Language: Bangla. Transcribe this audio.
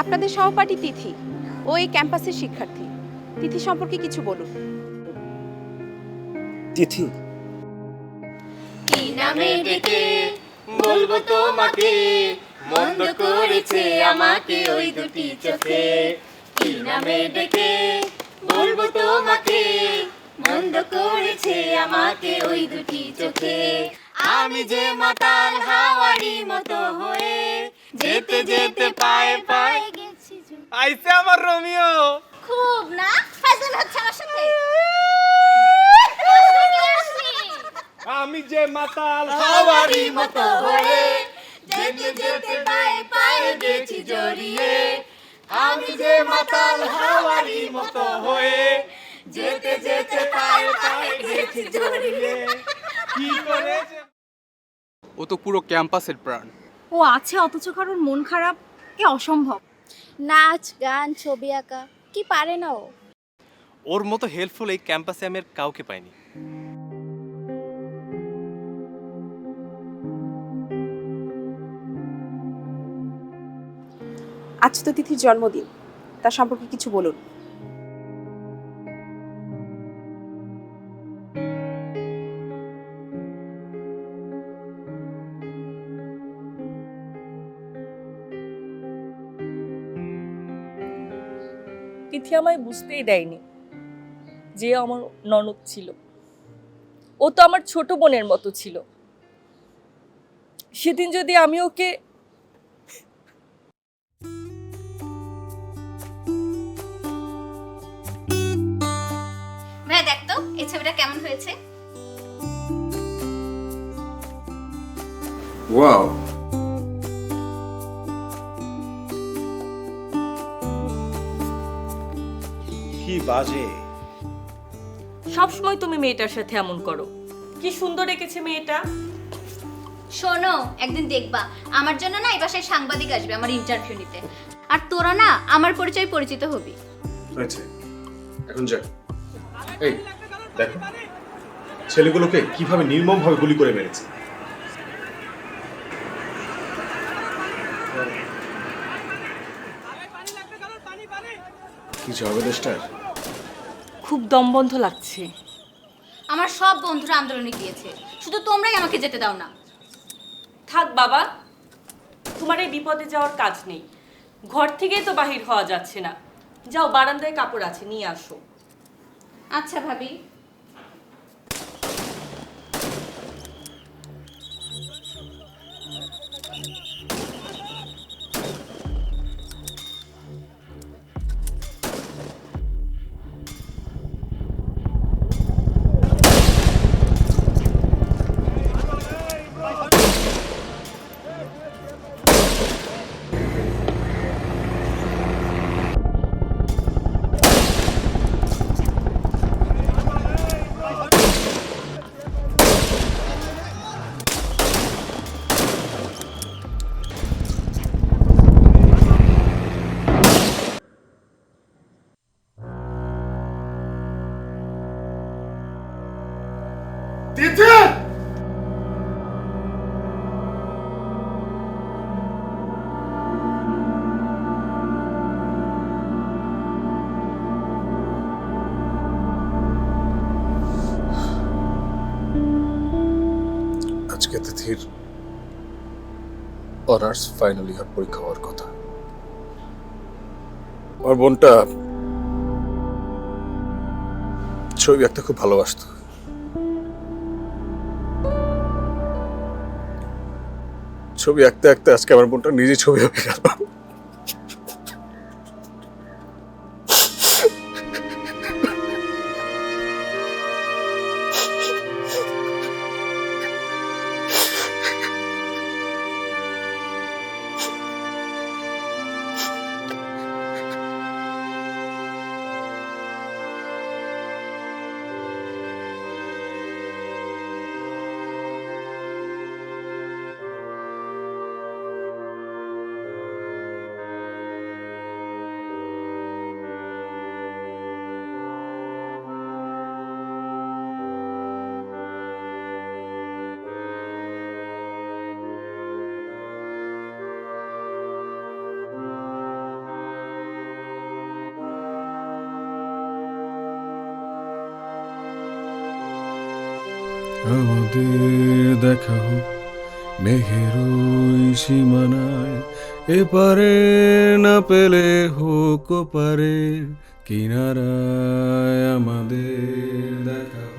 আপনাদের সহপাঠী তিথি ও এই ক্যাম্পাসের শিক্ষার্থী। তিথি সম্পর্কে কিছু বলুন। তিথি। কি নামে ডেকে বলব তোমাকে? মন্দ করেছে আমাকে ওই দুটি চোখে। কি নামে ডেকে বলব তোমাকে? মন্দ করেছে আমাকে ওই দুটি চোখে। আমি যে মাতাল হাওয়ারি মতো হয়ে যেতে যেতে পায়ে পায়ে গেছি আইসে আমার রোমিও। খুব না? ফাজল হচ্ছে আমার সাথে? আমি যে মাতাল হাওয়ারি মতো হয়ে যেতে যেতে পায়ে পায়ে গেছি জড়িয়ে। আমি যে মাতাল হাওয়ারি মতো হয়ে যেতে যেতে পায়ে পায়ে গেছি জড়িয়ে। কি করে ও তো পুরো ক্যাম্পাসের প্রাণ। ও আছে অথচ কারোর মন খারাপ এ অসম্ভব। নাচ গান ছবি আঁকা কি পারে না ও? ওর মতো হেল্পফুল এই ক্যাম্পাসে আমি আর কাউকে পাইনি। আজ তো তিথির জন্মদিন তার সম্পর্কে কিছু বলুন। তিথি আমায় বুঝতেই দেয়নি যে আমার ননদ ছিল। ও তো আমার ছোট বোনের মতো ছিল। সেদিন যদি আমি ওকে ভাই দেখ তো এই ছবিটা কেমন হয়েছে? ওয়াও। বাজে। সবসময় তুমি মেয়েটার সাথে এমন করো। কি সুন্দর এঁকেছে মেয়েটা। শোনো একদিন দেখবা। আমার জন্য না এই বাসায় সাংবাদিক আসবে আমার ইন্টারভিউ নিতে। আর তোরা না আমার পরিচয় পরিচিত হবি। হয়েছে। এখন যাক এই দেখো। ছেলেগুলোকে কীভাবে নির্মমভাবে গুলি করে মেরেছে। কিছু হবে দেশটার খুব দমবন্ধ লাগছে। আমার সব বন্ধুরা আন্দোলনে গিয়েছে। শুধু তোমরাই আমাকে যেতে দাও না। থাক বাবা তোমার এই বিপদে যাওয়ার কাজ নেই। ঘর থেকেই তো বাহির হওয়া যাচ্ছে না। যাও বারান্দায় কাপড় আছে নিয়ে আসো। আচ্ছা ভাবি। আজকে তিথির অনার্স ফাইনাল ইয়ার পরীক্ষা হওয়ার কথা। আমার বোনটা ছবি একটা খুব ভালোবাসতো। ছবি আঁকতে আঁকতে আজকে আমার বোনটা নিজে ছবি হয়ে গেল। আমাদের দেখা হোক মেঘের সীমানায়। এপারে না পেলে হোক পারে কিনারায় আমাদের দেখা